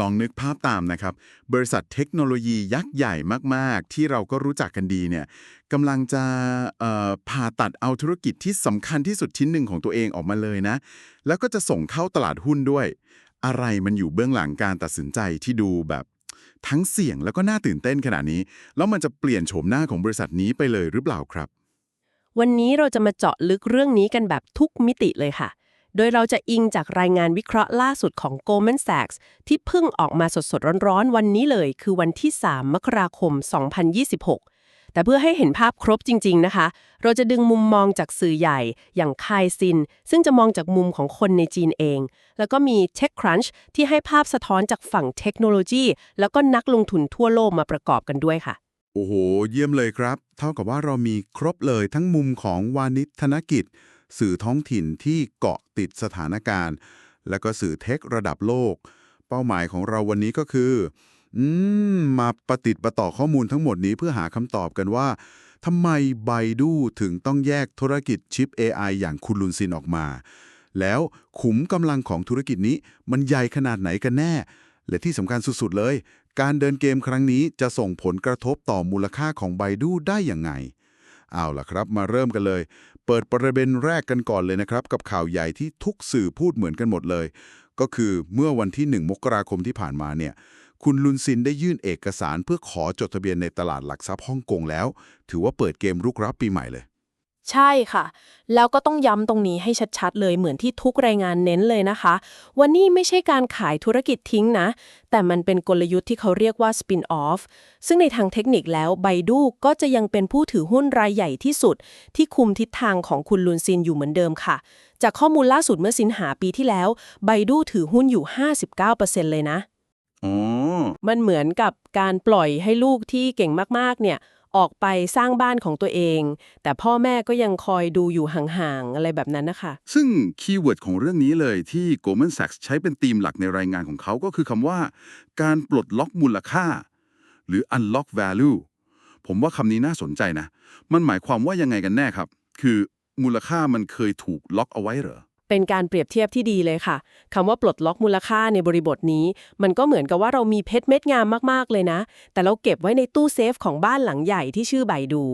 ลองนึกภาพตามนะครับ บริษัทเทคโนโลยียักษ์ใหญ่มาก ๆ ที่เราก็รู้จักกันดีเนี่ยกำลังจะผ่าตัดเอาธุรกิจที่สำคัญที่สุดชิ้นหนึ่งของตัวเองออกมาเลยนะ แล้วก็จะส่งเข้าตลาดหุ้นด้วย อะไรมันอยู่เบื้องหลังการตัดสินใจที่ดูแบบทั้งเสี่ยงแล้วก็น่าตื่นเต้นขนาดนี้ แล้วมันจะเปลี่ยนโฉมหน้าของบริษัทนี้ไปเลยหรือเปล่าครับ วันนี้เราจะมาเจาะลึกเรื่องนี้กันแบบทุกมิติเลยค่ะ โดยเราจะอิงจากรายงานวิเคราะห์ล่าสุดของ Goldman Sachs ที่เพิ่งออกมาสดๆ ร้อนๆ วันนี้เลย คือวันที่ 3 มกราคม 2026 แต่เพื่อให้เห็นภาพครบจริง ๆ นะคะ เราจะดึงมุมมองจากสื่อใหญ่ อย่างคายซิน ซึ่งจะมองจากมุมของคนในจีนเอง แล้วก็มี TechCrunch ที่ให้ภาพสะท้อนจากฝั่งเทคโนโลยี แล้วก็นักลงทุนทั่วโลกมาประกอบกันด้วยค่ะ โอ้โห เยี่ยมเลยครับ เท่ากับว่าเรามีครบเลยทั้งมุมของวานิธนกิจ สื่อท้องถิ่นที่เกาะติดสถานการณ์ แล้วก็สื่อเทคระดับโลก เป้าหมายของเราวันนี้ก็คืออืมมาประติดประต่อข้อมูลทั้งหมดนี้เพื่อหาคำตอบกันว่าทำไมไบดูถึงต้องแยกธุรกิจชิป AI อย่างคุณลุนซินออกมา แล้วขุมกำลังของธุรกิจนี้มันใหญ่ขนาดไหนกันแน่ และที่สำคัญสุดๆเลย การเดินเกมครั้งนี้จะส่งผลกระทบต่อมูลค่าของไบดูได้อย่างไง เอาล่ะครับ มาเริ่มกันเลย เปิดประเด็นแรกกันก่อนเลยนะครับ กับข่าวใหญ่ที่ทุกสื่อพูดเหมือนกันหมดเลย ก็คือเมื่อวันที่ 1 มกราคมที่ผ่านมาเนี่ยคุณลุนซินได้ยื่นเอกสารเพื่อขอจดทะเบียนในตลาดหลักทรัพย์ฮ่องกงแล้ว ถือว่าเปิดเกมรุกรับปีใหม่เลย ใช่ค่ะ แล้วก็ต้องย้ำตรงนี้ให้ชัดๆ เลยเหมือนที่ทุกรายงานเน้นเลยนะคะ ว่านี่ไม่ใช่การขายธุรกิจทิ้งนะ แต่มันเป็นกลยุทธ์ที่เขาเรียกว่า spin off ซึ่งในทางเทคนิคแล้วไบดูก็จะยังเป็นผู้ถือหุ้นรายใหญ่ที่สุด ที่คุมทิศทางของคุณลุนซินอยู่เหมือนเดิมค่ะ จากข้อมูลล่าสุดเมื่อสินหาปีที่แล้วไบดูถือหุ้นอยู่ 59%เลยนะอ๋อมันเหมือนกับการปล่อยให้ลูกที่เก่งมากๆเนี่ย ออกไปสร้างบ้านของตัวเอง แต่พ่อแม่ก็ยังคอยดูอยู่ห่างๆ อะไรแบบนั้นนะคะ ซึ่งคีย์เวิร์ดของเรื่องนี้เลยที่ Goldman Sachs ใช้เป็นธีมหลักในรายงานของเขาก็คือคำว่า การปลดล็อกมูลค่า หรือ unlock value ผมว่าคำนี้น่าสนใจนะ มันหมายความว่ายังไงกันแน่ครับ คือมูลค่ามันเคยถูกล็อกเอาไว้เหรอ เป็นการเปรียบเทียบที่ดีเลยค่ะคำว่าปลดล็อกมูลค่าในบริบทนี้ มันก็เหมือนกับว่าเรามีเพชรเม็ดงามมากๆเลยนะ แต่เราเก็บไว้ในตู้เซฟของบ้านหลังใหญ่ที่ชื่อไบดู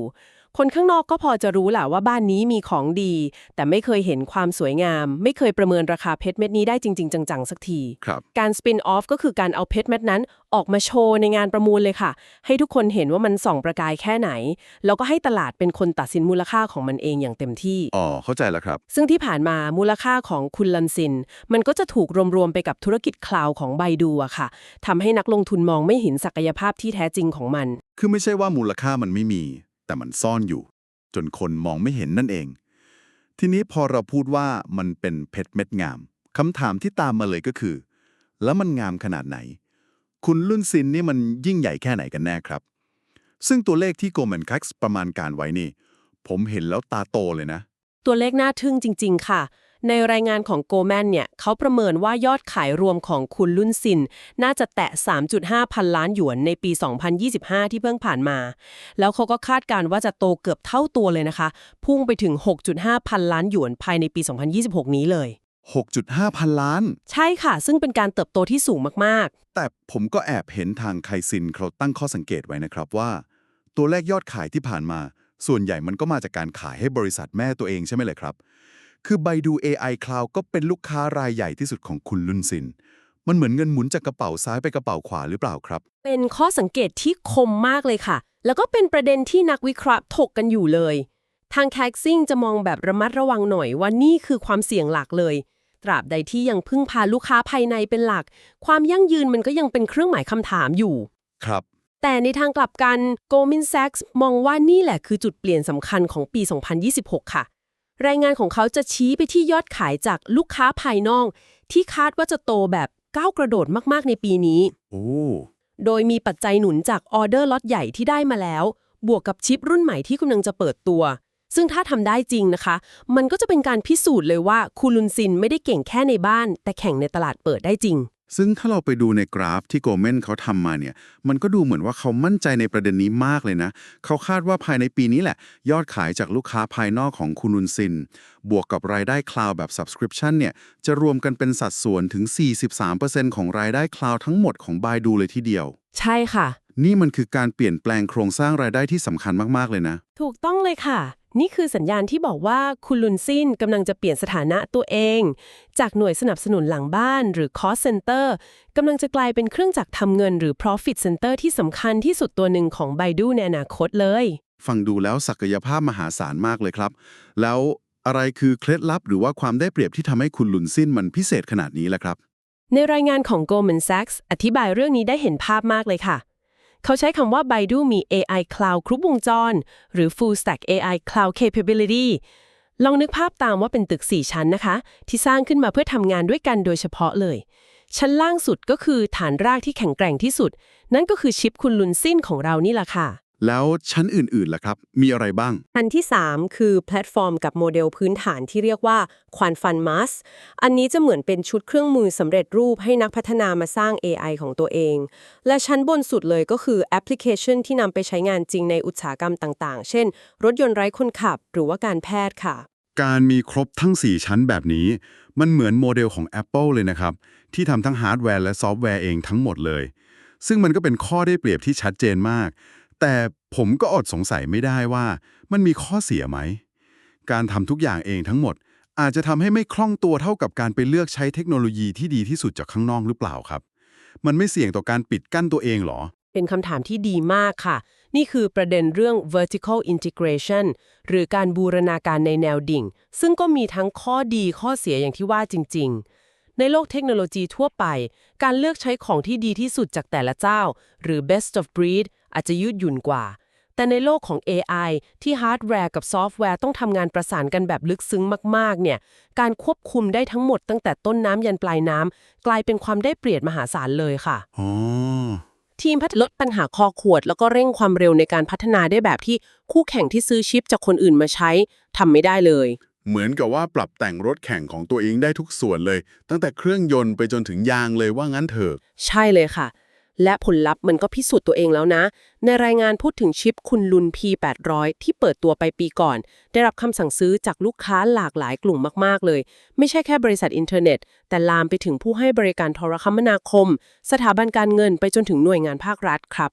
คนข้างนอกก็พอจะรู้แหละว่าบ้านนี้มีของดี แต่ไม่เคยเห็นความสวยงาม ไม่เคยประเมินราคาเพชรเม็ดนี้ได้จริง ๆ จังๆ สักที ครับ การสปินออฟก็คือการเอาเพชรเม็ดนั้น ออกมาโชว์ในงานประมูลเลยค่ะ ให้ทุกคนเห็นว่ามันส่องประกายแค่ไหน แล้วก็ให้ตลาดเป็นคนตัดสินมูลค่าของมันเองอย่างเต็มที่ อ๋อ เข้าใจแล้วครับ ซึ่งที่ผ่านมามูลค่าของคุณลันซิน มันก็จะถูกรวมๆไปกับธุรกิจคลาวด์ของไบดูอะค่ะทำให้นักลงทุนมองไม่เห็นศักยภาพที่แท้จริงของมัน คือไม่ใช่ว่ามูลค่ามันไม่มี แต่มันซ่อนอยู่ จนคนมองไม่เห็นนั่นเอง ทีนี้พอเราพูดว่ามันเป็นเพชรเม็ดงามคำถามที่ตามมาเลยก็คือ แล้วมันงามขนาดไหน คุณลุ่นซินนี่มันยิ่งใหญ่แค่ไหนกันแน่ครับ ซึ่งตัวเลขที่โกลแมนคัคประมาณการไว้นี่ ผมเห็นแล้วตาโตเลยนะ ตัวเลขน่าทึ่งจริง ๆ ค่ะ ในรายงานของโกลแมนเนี่ยเขาประเมินว่ายอดขายรวมของคุณลุ่นซิน น่าจะแตะ 3.5 พันล้านหยวนในปี 2025 ที่เพิ่งผ่านมา แล้วเขาก็คาดการณ์ว่าจะโตเกือบเท่าตัวเลยนะคะ พุ่งไปถึง 6.5 พันล้านหยวนภายในปี 2026 นี้เลย 6.5 พันล้าน ใช่ค่ะ ซึ่งเป็นการเติบโตที่สูงมากแต่ผมก็แอบเห็นทางไคซินเขาตั้งข้อสังเกตไว้นะครับว่า ตัวเลขยอดขายที่ผ่านมา ส่วนใหญ่มันก็มาจากการขายให้บริษัทแม่ตัวเองใช่ไหมเลยครับ คือไบดู AI Cloud ก็เป็นลูกค้ารายใหญ่ที่สุดของคุณลุนซิน มันเหมือนเงินหมุนจากกระเป๋าซ้ายไปกระเป๋าขวาหรือเปล่าครับๆเป็นข้อสังเกตที่คมมากเลยค่ะ แล้วก็เป็นประเด็นที่นักวิเคราะห์ถกกันอยู่เลย ทางแคคซิ่งจะมองแบบระมัดระวังหน่อยว่านี่คือความเสี่ยงหลักเลย ตราบใดที่ยังพึ่งพาลูกค้าภายในเป็นหลัก ความยั่งยืนมันก็ยังเป็นเครื่องหมายคำถามอยู่ ครับแต่ในทางกลับกัน Goldman Sachs มองว่านี่แหละคือจุดเปลี่ยนสำคัญของปี 2026 ค่ะ รายงานของเขาจะชี้ไปที่ยอดขายจากลูกค้าภายนอก ที่คาดว่าจะโตแบบก้าวกระโดดมากๆในปีนี้ โอ้โดยมีปัจจัยหนุนจากออเดอร์ล็อตใหญ่ที่ได้มาแล้ว บวกกับชิปรุ่นใหม่ที่กำลังจะเปิดตัว ซึ่งถ้าทำได้จริงนะคะ มันก็จะเป็นการพิสูจน์เลยว่าคูลุนซินไม่ได้เก่งแค่ในบ้าน แต่แข่งในตลาดเปิดได้จริง ซึ่งถ้าเราไปดูในกราฟที่โกลเมนเขาทำมาเนี่ย มันก็ดูเหมือนว่าเขามั่นใจในประเด็นนี้มากเลยนะ เขาคาดว่าภายในปีนี้แหละ ยอดขายจากลูกค้าภายนอกของคุณนุนซิน บวกกับรายได้คลาวแบบ subscription เนี่ย จะรวมกันเป็นสัดส่วนถึง 43%ของรายได้คลาวทั้งหมดของบายดูเลยทีเดียว ใช่ค่ะ นี่มันคือการเปลี่ยนแปลงโครงสร้างรายได้ที่สำคัญมากๆเลยนะ ถูกต้องเลยค่ะ นี่คือสัญญาณที่บอกว่าคุณลุนซินกำลังจะเปลี่ยนสถานะตัวเอง จากหน่วยสนับสนุนหลังบ้านหรือ cost center กำลังจะกลายเป็นเครื่องจักรทำเงินหรือ profit center ที่สำคัญที่สุดตัวหนึ่งของ Baidu ในอนาคตเลย ฟังดูแล้วศักยภาพมหาศาลมากเลยครับ แล้วอะไรคือเคล็ดลับหรือว่าความได้เปรียบที่ทำให้คุณหลุนซินมันพิเศษขนาดนี้ล่ะครับ ในรายงานของ Goldman Sachs อธิบายเรื่องนี้ได้เห็นภาพมากเลยค่ะ เขาใช้คำว่า Baidu มี AI Cloud ครบวงจร หรือ Full Stack AI Cloud Capability ลองนึกภาพตามว่าเป็นตึก 4 ชั้นนะคะ ที่สร้างขึ้นมาเพื่อทำงานด้วยกันโดยเฉพาะเลย ชั้นล่างสุดก็คือฐานรากที่แข็งแกร่งที่สุด นั่นก็คือชิปคุณลุนซินของเรานี่แหละค่ะ แล้วชั้นอื่นๆล่ะครับ มีอะไรบ้าง อันที่ 3 คือแพลตฟอร์มกับโมเดลพื้นฐานที่เรียกว่าควานฟันมัสอันนี้จะเหมือนเป็นชุดเครื่องมือสำเร็จรูปให้นักพัฒนามาสร้าง AI ของตัวเอง และชั้นบนสุดเลยก็คือแอปพลิเคชันที่นำไปใช้งานจริงในอุตสาหกรรมต่างๆ เช่น รถยนต์ไร้คนขับ หรือว่าการแพทย์ค่ะ การมีครบทั้ง 4 ชั้นแบบนี้ มันเหมือนโมเดลของ Apple เลยนะครับที่ทำทั้งฮาร์ดแวร์และซอฟต์แวร์เองทั้งหมดเลยซึ่งมันก็เป็นข้อได้เปรียบที่ชัดเจนมาก แต่ผมก็อดสงสัยไม่ได้ว่ามันมีข้อเสียไหม การทำทุกอย่างเองทั้งหมด อาจจะทำให้ไม่คล่องตัวเท่ากับการไปเลือกใช้เทคโนโลยีที่ดีที่สุดจากข้างนอกหรือเปล่าครับ มันไม่เสี่ยงต่อการปิดกั้นตัวเองหรอ เป็นคำถามที่ดีมากค่ะ นี่คือประเด็นเรื่อง vertical integration หรือการบูรณาการในแนวดิ่ง ซึ่งก็มีทั้งข้อดีข้อเสียอย่างที่ว่าจริง ๆในโลกเทคโนโลยีทั่วไป การเลือกใช้ของที่ดีที่สุดจากแต่ละเจ้า หรือ best of breed อาจจะยืดหยุ่นกว่า แต่ในโลกของ AI ที่ฮาร์ดแวร์กับซอฟต์แวร์ต้องทำงานประสานกันแบบลึกซึ้งมาก ๆ เนี่ย การควบคุมได้ทั้งหมดตั้งแต่ต้นน้ำยันปลายน้ำกลายเป็นความได้เปรียบมหาศาลเลยค่ะอ๋อทีมพัฒลดปัญหาคอขวด แล้วก็เร่งความเร็วในการพัฒนาได้แบบที่คู่แข่งที่ซื้อชิปจากคนอื่นมาใช้ทำไม่ได้เลย เหมือนกับว่าปรับแต่งรถแข่งของตัวเองได้ทุกส่วนเลย ตั้งแต่เครื่องยนต์ไปจนถึงยางเลยว่างั้นเถอะ ใช่เลยค่ะ และผลลัพธ์มันก็พิสูจน์ตัวเองแล้วนะ ในรายงานพูดถึงชิปคุณลุน P800 ที่เปิดตัวไปปีก่อน ได้รับคำสั่งซื้อจากลูกค้าหลากหลายกลุ่มมากๆเลย ไม่ใช่แค่บริษัทอินเทอร์เน็ต แต่ลามไปถึงผู้ให้บริการโทรคมนาคม สถาบันการเงินไปจนถึงหน่วยงานภาครัฐครับ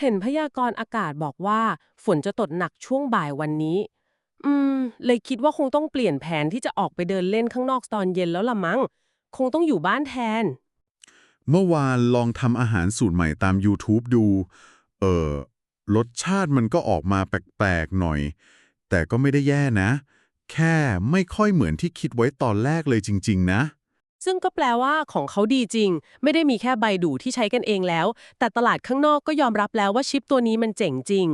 เห็นพยากรณ์อากาศบอกว่า ฝนจะตกหนักช่วงบ่ายวันนี้ อืม เลยคิดว่าคงต้องเปลี่ยนแผนที่จะออกไปเดินเล่นข้างนอกตอนเย็นแล้วละมั้ง คงต้องอยู่บ้านแทน เมื่อวานลองทำอาหารสูตรใหม่ตาม YouTube ดู เออรสชาติมันก็ออกมาแปลกๆหน่อย แต่ก็ไม่ได้แย่นะ แค่ไม่ค่อยเหมือนที่คิดไว้ตอนแรกเลยจริง ๆ นะ ซึ่งก็แปลว่าของเขาดีจริง ไม่ได้มีแค่ใบดูที่ใช้กันเองแล้ว แต่ตลาดข้างนอกก็ยอมรับแล้วว่าชิปตัวนี้มันเจ๋งจริง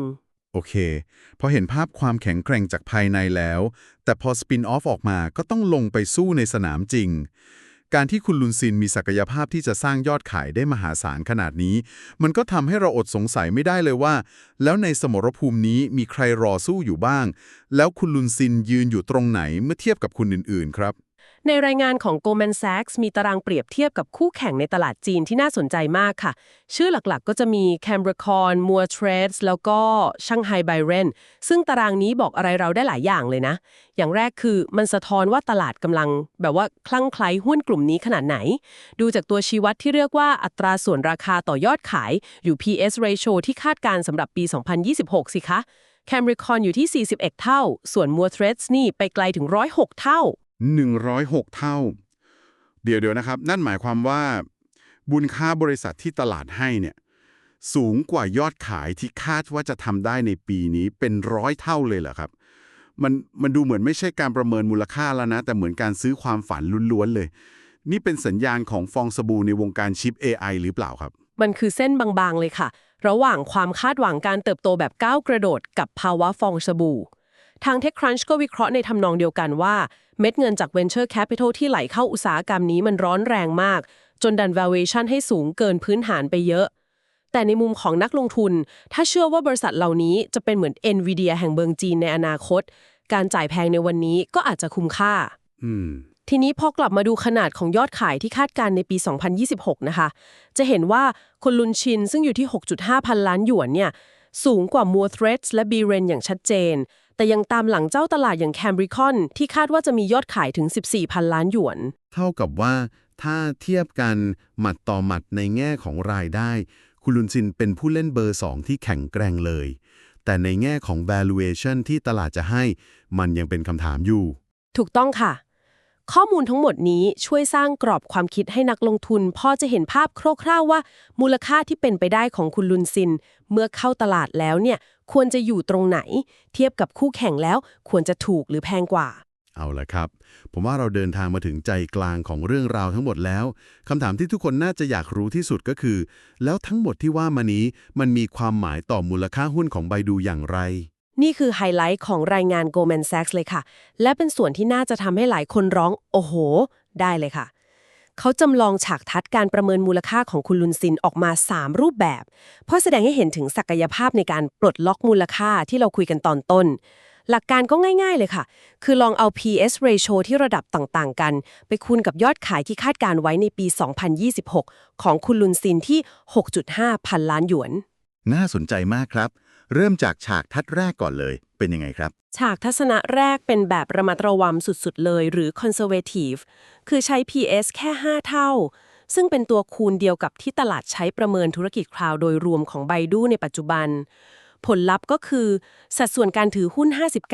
โอเค พอเห็นภาพความแข็งแกร่งจากภายในแล้ว แต่พอสปินออฟออกมาก็ต้องลงไปสู้ในสนามจริง การที่คุณลุนซินมีศักยภาพที่จะสร้างยอดขายได้มหาศาลขนาดนี้ มันก็ทำให้เราอดสงสัยไม่ได้เลยว่า แล้วในสมรภูมินี้มีใครรอสู้อยู่บ้าง แล้วคุณลุนซินยืนอยู่ตรงไหนเมื่อเทียบกับคุณอื่นๆ ครับ ในรายงานของ Goldman Sachs มีตารางเปรียบเทียบกับคู่แข่งในตลาดจีนที่น่าสนใจมากค่ะ ชื่อหลักๆก็จะมี Capricorn, m o o r Trades แล้วก็ Shanghai Byron ซึ่งตารางนี้บอกอะไรเราได้หลายอย่างเลยนะ อย่างแรกคือมันสะท้อนว่าตลาดกำลัง แบบว่าคลั่งไคล้หุ้นกลุ่มนี้ขนาดไหน ดูจากตัวชี้วัดที่เรียกว่าอัตราส่วนราคาต่อยอดขายอยู่ PS ratio ที่คาดการณ์สำหรับปี 2026 สิคะ Capricorn อยู่ที่ 41 เท่า ส่วน m o o r Trades นี่ไปไกลถึง 106 เท่า 106 เท่า เดี๋ยวเดี๋ยวนะครับ นั่นหมายความว่า บุญค่าบริษัทที่ตลาดให้เนี่ยสูงกว่ายอดขายที่คาดว่าจะทำได้ในปีนี้เป็นร้อยเท่าเลยเหรอครับ มันมันดูเหมือนไม่ใช่การประเมินมูลค่าแล้วนะ แต่เหมือนการซื้อความฝันล้วนๆเลย นี่เป็นสัญญาณของฟองสบู่ในวงการชิป AI หรือเปล่าครับ มันคือเส้นบางๆเลยค่ะ ระหว่างความคาดหวังการเติบโตแบบก้าวกระโดด กับภาวะฟองสบู่ ทาง TechCrunch ก็วิเคราะห์ในทำนองเดียวกันว่า เม็ดเงินจาก Venture Capital ที่ไหลเข้าอุตสาหกรรมนี้มันร้อนแรงมาก จนดัน valuation ให้สูงเกินพื้นฐานไปเยอะ แต่ในมุมของนักลงทุน ถ้าเชื่อว่าบริษัทเหล่านี้จะเป็นเหมือน NVIDIA แห่งเมืองจีนในอนาคต การจ่ายแพงในวันนี้ก็อาจจะคุ้มค่าอืมทีนี้พอกลับมาดูขนาดของยอดขายที่คาดการณ์ในปี 2026 นะคะ จะเห็นว่าคุณลุนชินซึ่งอยู่ที่ 6.5 พันล้านหยวนเนี่ยสูงกว่า m o r Threads และ b r e n อย่างชัดเจน แต่ยังตามหลังเจ้าตลาดอย่าง Cambricon ที่คาดว่าจะมียอดขายถึง 14พันล้านหยวน เท่ากับว่าถ้าเทียบกันหมัดต่อหมัดในแง่ของรายได้ คุณลุนซินเป็นผู้เล่นเบอร์ 2 ที่แข็งแกร่งเลย แต่ในแง่ของ valuation ที่ตลาดจะให้ มันยังเป็นคำถามอยู่ ถูกต้องค่ะ ข้อมูลทั้งหมดนี้ช่วยสร้างกรอบความคิดให้นักลงทุน พอจะเห็นภาพคร่าวๆว่า มูลค่าที่เป็นไปได้ของคุณลุนซิน เมื่อเข้าตลาดแล้วเนี่ย ควรจะอยู่ตรงไหน เทียบกับคู่แข่งแล้วควรจะถูกหรือแพงกว่า เอาละครับ ผมว่าเราเดินทางมาถึงใจกลางของเรื่องราวทั้งหมดแล้วคำถามที่ทุกคนน่าจะอยากรู้ที่สุดก็คือ แล้วทั้งหมดที่ว่ามานี้มันมีความหมายต่อมูลค่าหุ้นของไบดูอย่างไรนี่คือไฮไลท์ของรายงาน Goldman Sachs เลยค่ะ และเป็นส่วนที่น่าจะทำให้หลายคนร้อง โอ้โห ได้เลยค่ะ เขาจำลองฉากทัดการประเมินมูลค่าของคุณลุนซินออกมา 3 รูปแบบ เพื่อแสดงให้เห็นถึงศักยภาพในการปลดล็อกมูลค่าที่เราคุยกันตอนต้น หลักการก็ง่ายๆเลยค่ะ คือลองเอา PS ratio ที่ระดับต่างๆ กัน ไปคูณกับยอดขายที่คาดการไว้ในปี 2026 ของคุณลุนซินที่ 6.5 พันล้านหยวน น่าสนใจมากครับ เริ่มจากฉากทัดแรกก่อนเลย เป็นยังไงครับ ฉากทัศนะแรกเป็นแบบระมัดระวังสุดๆ เลย หรือ conservative คือใช้ PS แค่ 5 เท่า ซึ่งเป็นตัวคูณเดียวกับที่ตลาดใช้ประเมินธุรกิจคลาวด์โดยรวมของไบดูในปัจจุบัน ผลลัพธ์ก็คือ สัดส่วนการถือหุ้น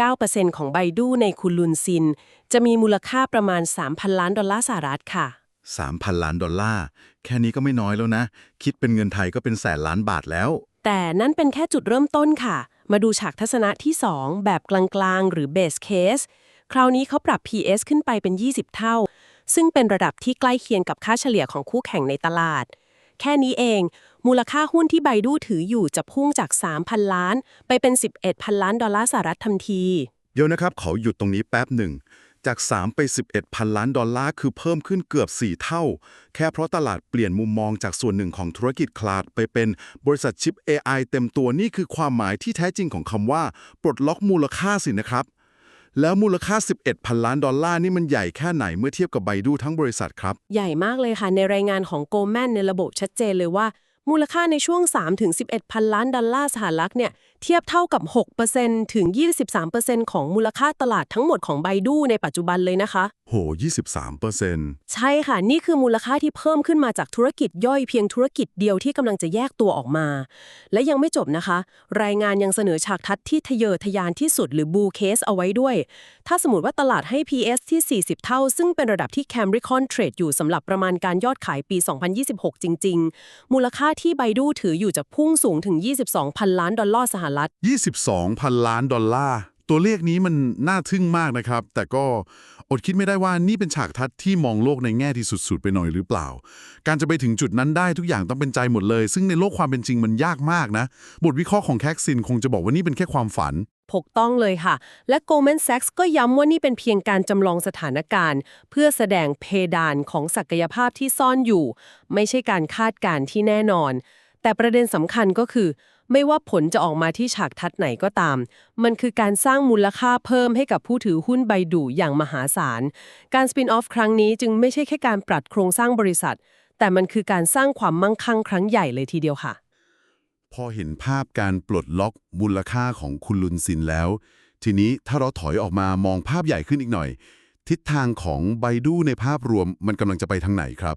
59%ของไบดูในคุณลุนซิน จะมีมูลค่าประมาณ 3,000 ล้านดอลลาร์สหรัฐค่ะ3,000 ล้านดอลลาร์ แค่นี้ก็ไม่น้อยแล้วนะ คิดเป็นเงินไทยก็เป็นแสนล้านบาทแล้ว แต่นั่นเป็นแค่จุดเริ่มต้นค่ะ มาดูฉากทัศนะที่ 2 แบบกลางๆ หรือ base case คราวนี้เขาปรับ PS ขึ้นไปเป็น 20 เท่า ซึ่งเป็นระดับที่ใกล้เคียงกับค่าเฉลี่ยของคู่แข่งในตลาด แค่นี้เอง มูลค่าหุ้นที่ไบดูถืออยู่จะพุ่งจาก 3,000 ล้าน ไปเป็น 11,000 ล้านดอลลาร์สหรัฐทันที เดี๋ยวนะครับ ขอหยุดตรงนี้แป๊บหนึ่ง จาก 3 ไป 11 พันล้านดอลลาร์คือเพิ่มขึ้นเกือบ 4 เท่า แค่เพราะตลาดเปลี่ยนมุมมองจากส่วนหนึ่งของธุรกิจคลาดไปเป็นบริษัทชิป AI เต็มตัวนี่คือความหมายที่แท้จริงของคำว่า ปลดล็อกมูลค่าสินะครับ แล้วมูลค่า 11 พันล้านดอลลาร์นี่มันใหญ่แค่ไหนเมื่อเทียบกับไบดูทั้งบริษัทครับ ใหญ่มากเลยค่ะ ในรายงานของ Goldman ในระบบชัดเจนเลยว่า มูลค่าในช่วง 3-11 พันล้านดอลลาร์สหรัฐเนี่ย เทียบเท่ากับ 6%ถึง 23%ของมูลค่าตลาดทั้งหมดของไบดูในปัจจุบันเลยนะคะ โห 23เปอร์เซ็นต์ใช่ค่ะ นี่คือมูลค่าที่เพิ่มขึ้นมาจากธุรกิจย่อยเพียงธุรกิจเดียวที่กำลังจะแยกตัวออกมา และยังไม่จบนะคะ รายงานยังเสนอฉากทัดที่ทะเยอทะยานที่สุดหรือบูเคสเอาไว้ด้วย ถ้าสมมติว่าตลาดให้ PS ที่ 40 เท่า ซึ่งเป็นระดับที่ Cambricon เทรดอยู่สำหรับประมาณการยอดขายปี 2026 จริง ๆ มูลค่าที่ไบดูถืออยู่จะพุ่งสูงถึง 22พันล้านดอลลาร์สหรัฐ 22 พันล้านดอลลาร์ ตัวเลขนี้มันน่าทึ่งมากนะครับ แต่ก็อดคิดไม่ได้ว่านี่เป็นฉากทัดที่มองโลกในแง่ที่สุดๆ ไปหน่อยหรือเปล่า การจะไปถึงจุดนั้นได้ทุกอย่างต้องเป็นใจหมดเลย ซึ่งในโลกความเป็นจริงมันยากมากนะ บทวิเคราะห์ของแคคซินคงจะบอกว่านี่เป็นแค่ความฝันถูกต้องเลยค่ะ และ Goldman Sachs ก็ย้ำว่านี่เป็นเพียงการจำลองสถานการณ์ เพื่อแสดงเพดานของศักยภาพที่ซ่อนอยู่ ไม่ใช่การคาดการณ์ที่แน่นอน แต่ประเด็นสำคัญก็คือ ไม่ว่าผลจะออกมาที่ฉากทัดไหนก็ตาม มันคือการสร้างมูลค่าเพิ่มให้กับผู้ถือหุ้นใบดูอย่างมหาศาล การสปินออฟครั้งนี้จึงไม่ใช่แค่การปรับโครงสร้างบริษัท แต่มันคือการสร้างความมั่งคั่งครั้งใหญ่เลยทีเดียวค่ะ พอเห็นภาพการปลดล็อกมูลค่าของคุณลุนซินแล้ว ทีนี้ถ้าเราถอยออกมามองภาพใหญ่ขึ้นอีกหน่อย ทิศทางของไบดูในภาพรวมมันกำลังจะไปทางไหนครับ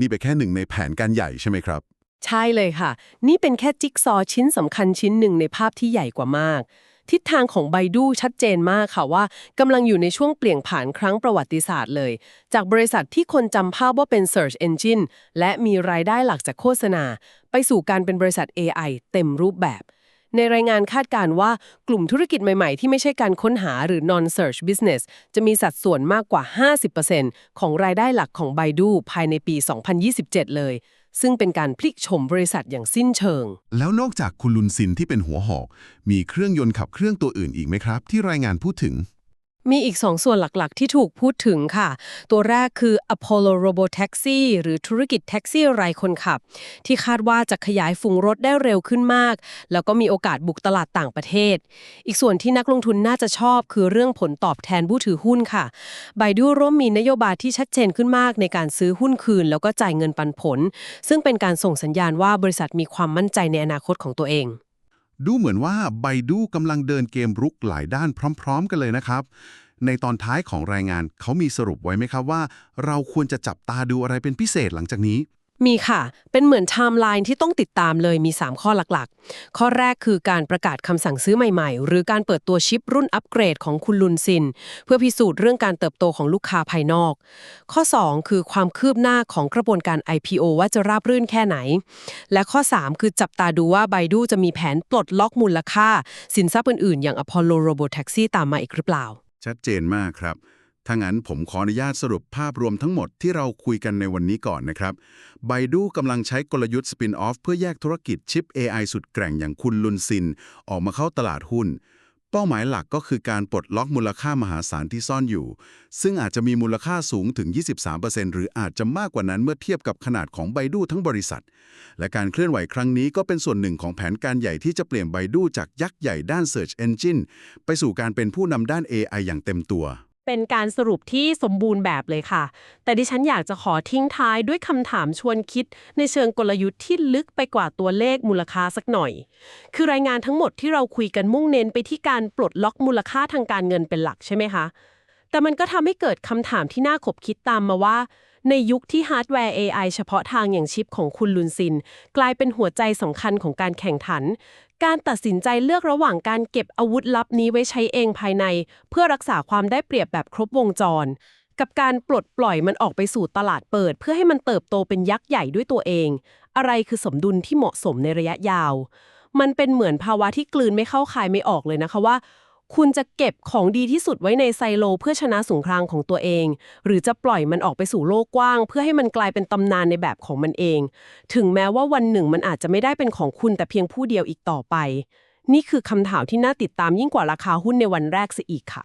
นี่เป็นแค่หนึ่งในแผนการใหญ่ใช่ไหมครับ ใช่เลยค่ะ นี่เป็นแค่จิ๊กซอว์ชิ้นสำคัญชิ้นหนึ่งในภาพที่ใหญ่กว่ามาก ทิศทางของไบดูชัดเจนมากค่ะว่ากำลังอยู่ในช่วงเปลี่ยนผ่านครั้งประวัติศาสตร์เลย จากบริษัทที่คนจำภาพว่าเป็น Search Engine และมีรายได้หลักจากโฆษณา ไปสู่การเป็นบริษัท AI เต็มรูปแบบ ในรายงานคาดการว่ากลุ่มธุรกิจใหม่ๆ ที่ไม่ใช่การค้นหาหรือ non-search business จะมีสัดส่วนมากกว่า 50%ของรายได้หลักของ Baidu ภายในปี 2027 เลย ซึ่งเป็นการพลิกโฉมบริษัทอย่างสิ้นเชิง แล้วนอกจากคุณลุนซินที่เป็นหัวหอก มีเครื่องยนต์ขับเครื่องตัวอื่นอีกไหมครับ ที่รายงานพูดถึง มีอีก2ส่วนหลักๆ ที่ถูกพูดถึงค่ะ ตัวแรกคือ Apollo Robotaxi หรือธุรกิจแท็กซี่ไร้คนขับ ที่คาดว่าจะขยายฝูงรถได้เร็วขึ้นมาก แล้วก็มีโอกาสบุกตลาดต่างประเทศ อีกส่วนที่นักลงทุนน่าจะชอบคือเรื่องผลตอบแทนผู้ถือหุ้นค่ะ b บดูร่วมมีนโยบายที่ชัดเจนขึ้นมากในการซื้อหุ้นคืน แล้วก็จ่ายเงินปันผล ซึ่งเป็นการส่งสัญญาณว่าบริษัทมีความมั่นใจในอนาคตของตัวเอง ดูเหมือนว่าไบดูกำลังเดินเกมรุกหลายด้านพร้อม ๆ กันเลยนะครับ ในตอนท้ายของรายงานเขามีสรุปไว้ไหมครับว่า เราควรจะจับตาดูอะไรเป็นพิเศษหลังจากนี้ มีค่ะ เป็นเหมือนไทม์ไลน์ที่ต้องติดตามเลยมี 3 ข้อหลักๆ ข้อแรกคือการประกาศคำสั่งซื้อใหม่ๆ หรือการเปิดตัวชิปรุ่นอัปเกรดของคุณลุนซิน เพื่อพิสูจน์เรื่องการเติบโตของลูกค้าภายนอก ข้อ 2 คือความคืบหน้าของกระบวนการ IPO ว่าจะราบรื่นแค่ไหน และข้อ 3 คือจับตาดูว่าไบดูจะมีแผนปลดล็อกมูลค่า สินทรัพย์อื่นๆ อย่าง Apollo Robotaxi ตามมาอีกหรือเปล่า ชัดเจนมากครับ ถ้างั้นผมขออนุญาตสรุปภาพรวมทั้งหมดที่เราคุยกันในวันนี้ก่อนนะครับไบดูกำลังใช้กลยุทธ์สปินออฟเพื่อแยกธุรกิจชิป AI สุดแกร่งอย่างคุณลุนซิน ออกมาเข้าตลาดหุ้น เป้าหมายหลักก็คือการปลดล็อกมูลค่ามหาศาลที่ซ่อนอยู่ ซึ่งอาจจะมีมูลค่าสูงถึง 23%หรืออาจจะมากกว่านั้นเมื่อเทียบกับขนาดของไบดูทั้งบริษัท และการเคลื่อนไหวครั้งนี้ก็เป็นส่วนหนึ่งของแผนการใหญ่ที่จะเปลี่ยนไบดูจากยักษ์ใหญ่ด้าน Search Engine ไปสู่การเป็นผู้นำด้าน AI อย่างเต็มตัว เป็นการสรุปที่สมบูรณ์แบบเลยค่ะ แต่ดิฉันอยากจะขอทิ้งท้ายด้วยคำถามชวนคิด ในเชิงกลยุทธ์ที่ลึกไปกว่าตัวเลขมูลค่าสักหน่อย คือรายงานทั้งหมดที่เราคุยกันมุ่งเน้นไปที่การปลดล็อกมูลค่าทางการเงินเป็นหลักใช่ไหมคะ แต่มันก็ทำให้เกิดคำถามที่น่าขบคิดตามมาว่า ในยุคที่ฮาร์ดแวร์ AI เฉพาะทางอย่างชิปของคุณลุนซิน กลายเป็นหัวใจสำคัญของการแข่งขัน การตัดสินใจเลือกระหว่างการเก็บอาวุธลับนี้ไว้ใช้เองภายใน เพื่อรักษาความได้เปรียบแบบครบวงจร กับการปลดปล่อยมันออกไปสู่ตลาดเปิด เพื่อให้มันเติบโตเป็นยักษ์ใหญ่ด้วยตัวเอง อะไรคือสมดุลที่เหมาะสมในระยะยาว มันเป็นเหมือนภาวะที่กลืนไม่เข้าคายไม่ออกเลยนะคะว่า คุณจะเก็บของดีที่สุดไว้ในไซโลเพื่อชนะสงครามของตัวเอง หรือจะปล่อยมันออกไปสู่โลกกว้าง เพื่อให้มันกลายเป็นตำนานในแบบของมันเอง ถึงแม้ว่าวันหนึ่งมันอาจจะไม่ได้เป็นของคุณแต่เพียงผู้เดียวอีกต่อไป นี่คือคำถามที่น่าติดตามยิ่งกว่าราคาหุ้นในวันแรกซะอีกค่ะ